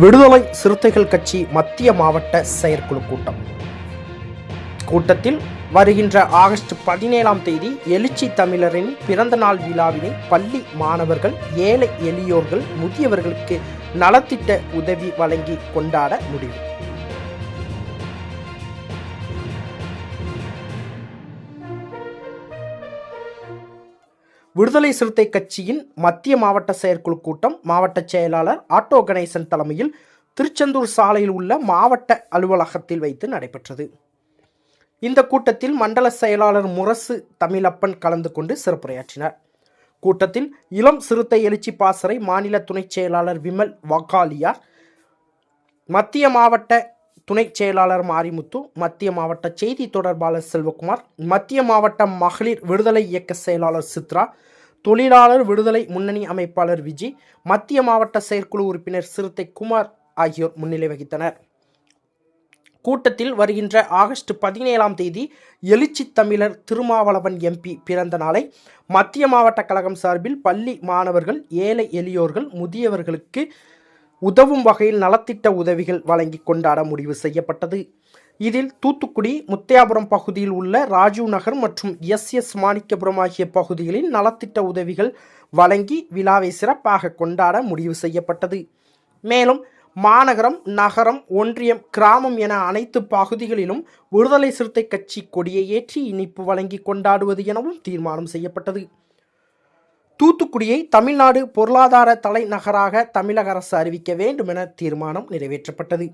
விடுதலை சிறுத்தைகள் கட்சி மத்திய மாவட்ட செயற்குழு கூட்டம். கூட்டத்தில் வருகின்ற ஆகஸ்ட் பதினேழாம் தேதி எழுச்சி தமிழரின் பிறந்த நாள் விழாவினை பள்ளி மாணவர்கள் ஏழை எளியோர்கள் முதியவர்களுக்கு நலத்திட்ட உதவி வழங்கி கொண்டாட முடிவு. விடுதலை சிறுத்தை கட்சியின் மத்திய மாவட்ட செயற்குழு கூட்டம் மாவட்ட செயலாளர் ஆட்டோ கணேசன் தலைமையில் திருச்செந்தூர் சாலையில் உள்ள மாவட்ட அலுவலகத்தில் வைத்து நடைபெற்றது. இந்த கூட்டத்தில் மண்டல செயலாளர் முரசு தமிழப்பன் கலந்து கொண்டு சிறப்புரையாற்றினார். கூட்டத்தில் இளம் சிறுத்தை எழுச்சி பாசறை மாநில துணைச் செயலாளர் விமல் வக்காலியார் மத்திய மாவட்ட துணைச் செயலாளர் மாரிமுத்து மத்திய மாவட்ட செய்தி தொடர்பாளர் செல்வகுமார் மத்திய மாவட்ட மகளிர் விடுதலை இயக்க செயலாளர் சித்ரா தொழிலாளர் விடுதலை முன்னணி அமைப்பாளர் விஜி மத்திய மாவட்ட செயற்குழு உறுப்பினர் சிறுத்தை குமார் ஆகியோர் முன்னிலை வகித்தனர். கூட்டத்தில் வருகின்ற ஆகஸ்ட் பதினேழாம் தேதி எழுச்சி தமிழர் திருமாவளவன் எம்பி பிறந்த நாளை மத்திய மாவட்ட கழகம் சார்பில் பள்ளி மாணவர்கள் ஏழை எளியோர்கள் முதியவர்களுக்கு உதவும் வகையில் நலத்திட்ட உதவிகள் வழங்கி கொண்டாட முடிவு செய்யப்பட்டது. இதில் தூத்துக்குடி முத்தியாபுரம் பகுதியில் உள்ள ராஜீவ் நகர் மற்றும் எஸ் எஸ் மாணிக்கபுரம் ஆகிய பகுதிகளில் நலத்திட்ட உதவிகள் வழங்கி விழாவை சிறப்பாக கொண்டாட முடிவு செய்யப்பட்டது. மேலும் மாநகரம் நகரம் ஒன்றியம் கிராமம் என அனைத்து பகுதிகளிலும் விடுதலை சிறுத்தை கட்சி கொடியை ஏற்றி இனிப்பு வழங்கி கொண்டாடுவது எனவும் தீர்மானம் செய்யப்பட்டது. தூத்துக்குடியை தமிழ்நாடு பொருளாதார தலைநகராக தமிழக அரசு அறிவிக்க வேண்டும் என தீர்மானம் நிறைவேற்றப்பட்டது.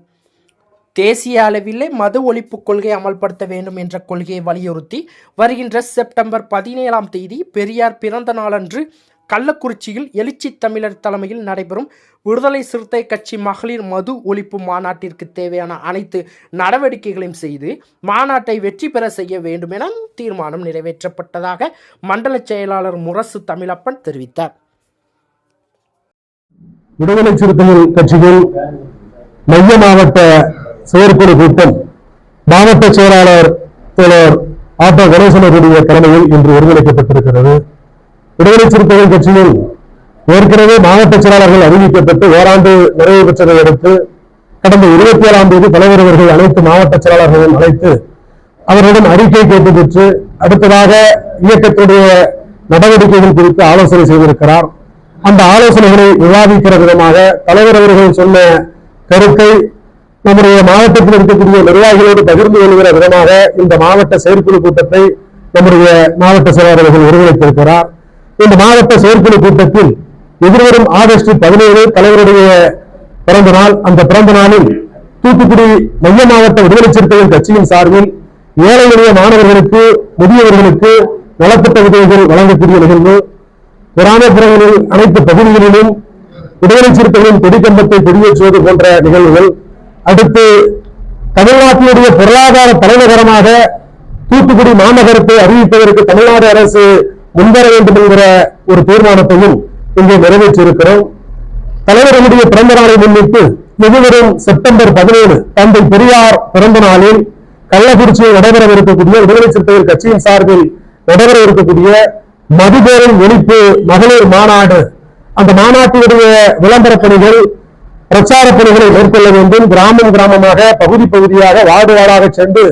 தேசிய அளவிலே மது ஒழிப்பு கொள்கை அமல்படுத்த வேண்டும் என்ற கொள்கையை வலியுறுத்தி வருகின்ற செப்டம்பர் பதினேழாம் தேதி பெரியார் பிறந்த நாளன்று கள்ளக்குறிச்சியில் எழுச்சி தமிழர் தலைமையில் நடைபெறும் விடுதலை சிறுத்தை கட்சி மகளிர் மது ஒழிப்பு மாநாட்டிற்கு தேவையான அனைத்து நடவடிக்கைகளையும் செய்து மாநாட்டை வெற்றி பெற செய்ய வேண்டும் என தீர்மானம் நிறைவேற்றப்பட்டதாக மண்டல செயலாளர் முரசு தமிழப்பன் தெரிவித்தார். விடுதலை சிறுத்தைகள் கட்சிகள் மைய மாவட்ட செயற்குழு கூட்டம் மாவட்ட செயலாளர் தோழர் ஆட்டோ கணேசனுடைய தலைமையில் இன்று ஒருங்கிணைக்கப்பட்டிருக்கிறது. விடுதலை சிறுத்தைகள் கட்சியில் ஏற்கனவே மாவட்ட செயலாளர்கள் அறிவிக்கப்பட்டு ஓராண்டு நிறைவு பெற்றதை அடுத்து கடந்த இருபத்தி ஏழாம் தேதி தலைவர் அவர்கள் அனைத்து மாவட்ட செயலாளர்களையும் அழைத்து அவர்களிடம் அறிக்கை கேட்டு பெற்று அடுத்ததாக இயக்கத்துடைய நடவடிக்கைகள் குறித்து ஆலோசனை செய்திருக்கிறார். அந்த ஆலோசனைகளை விவாதிக்கிற விதமாக தலைவர் அவர்கள் சொன்ன கருத்தை நம்முடைய மாவட்டத்தில் இருக்கக்கூடிய நிர்வாகிகளோடு பகிர்ந்து கொள்கிற விதமாக இந்த மாவட்ட செயற்குழு கூட்டத்தை நம்முடைய மாவட்ட செயலாளர்கள் ஒருங்கிணைத்திருக்கிறார். இந்த மாவட்ட செயற்குழு கூட்டத்தில் எதிர்வரும் ஆகஸ்ட் பதினேழு தலைவருடைய பிறந்த நாள் அந்த பிறந்த நாளில் தூத்துக்குடி மைய மாவட்ட விடுதலை சிறுத்தைகள் கட்சியின் சார்பில் ஏழை எளிய மாணவர்களுக்கு முதியவர்களுக்கு நலத்திட்ட உதவிகள் வழங்கக்கூடிய நிகழ்வு. கிராமப்புறங்களில் அனைத்து பகுதிகளிலும் விடுதலை சிறுத்தைகளின் கொடிக்கம்பத்தை கொடியேற்றுவது போன்ற நிகழ்வுகள். அடுத்து தமிழ்நாட்டினுடைய பொருளாதார தலைநகரமாக தூத்துக்குடி மாநகரத்தை அறிவிப்பதற்கு தமிழ்நாடு அரசு முன்வர வேண்டும் என்கிற ஒரு தீர்மானத்தையும் இங்கே நிறைவேற்றியிருக்கிறோம். தலைவர்களுடைய பிறந்த நாளை முன்னிட்டு எதிர்வரும் செப்டம்பர் பதினேழு தந்தை பெரியார் பிறந்த நாளில் கள்ளக்குறிச்சியில் நடைபெறவிருக்கக்கூடிய விடுதலை சிறுத்தைகள் கட்சியின் சார்பில் நடைபெற இருக்கக்கூடிய மதுபோரின் ஒழிப்பு மகளிர் மாநாடு அந்த மாநாட்டினுடைய விளம்பரப் பணிகள் பிரச்சார பணிகளை மேற்கொள்ள வேண்டும். கிராமம் கிராமமாக பகுதி பகுதியாக வார்டு வார்டாக சென்று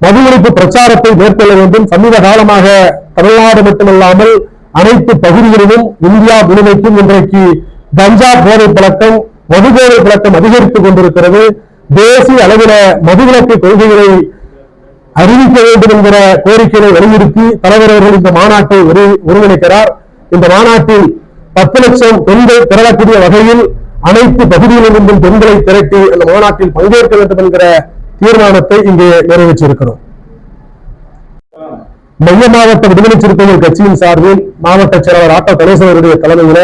மது ஒழிப்பு பிரச்சாரத்தை மேற்கொள்ள வேண்டும். சமீப காலமாக தமிழ்நாடு மட்டுமல்லாமல் அனைத்து பகுதிகளிலும் இந்தியா முழுமைக்கும் இன்றைக்கு கஞ்சா போதை பழக்கம் மது போதை பழக்கம் அதிகரித்துக் கொண்டிருக்கிறது. தேசிய அளவில மதுவிலக்கு கொள்கைகளை அறிவிக்க வேண்டும் என்கிற கோரிக்கையை வலியுறுத்தி தலைவர் அவர்கள் இந்த மாநாட்டை ஒருங்கிணைக்கிறார். இந்த மாநாட்டில் பத்து லட்சம் பெண்கள் திரளக்கூடிய வகையில் அனைத்து பகுதிகளிலிருந்தும் பெண்களை திரட்டி அந்த மாநாட்டில் பங்கேற்க வேண்டும் என்கிற தீர்மானத்தை இங்கே நிறைவேற்றியிருக்கிறோம். மைய மாவட்ட விடுதலை சிறுத்தைகள் கட்சியின் சார்பில் மாவட்ட செயலாளர் ஆட்டோ கணேசனுடைய தலைமையில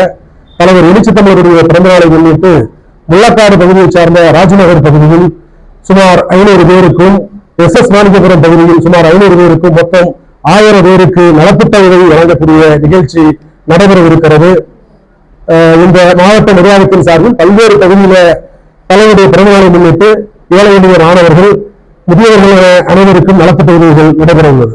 தலைவர் எழுச்சி பிறந்த நாளை முன்னிட்டு முள்ளக்காடு பகுதியைச் சார்ந்த ராஜநகர் பகுதியில் சுமார் ஐநூறு பேருக்கும் எஸ் எஸ் மாணிக்கபுரம் பகுதியில் சுமார் ஐநூறு பேருக்கும் மொத்தம் ஆயிரம் பேருக்கு நலத்திட்ட உதவி வழங்கக்கூடிய நிகழ்ச்சி நடைபெறவிருக்கிறது. இந்த மாவட்ட நிர்வாகத்தின் சார்பில் பல்வேறு பகுதியில தலைவருடைய பிறந்தநாளை முன்னிட்டு ஏழை எளிய மாணவர்கள் முதியவர்கள் அனைவருக்கும் நலத்திட்ட உதவிகள் நடைபெற உள்ளது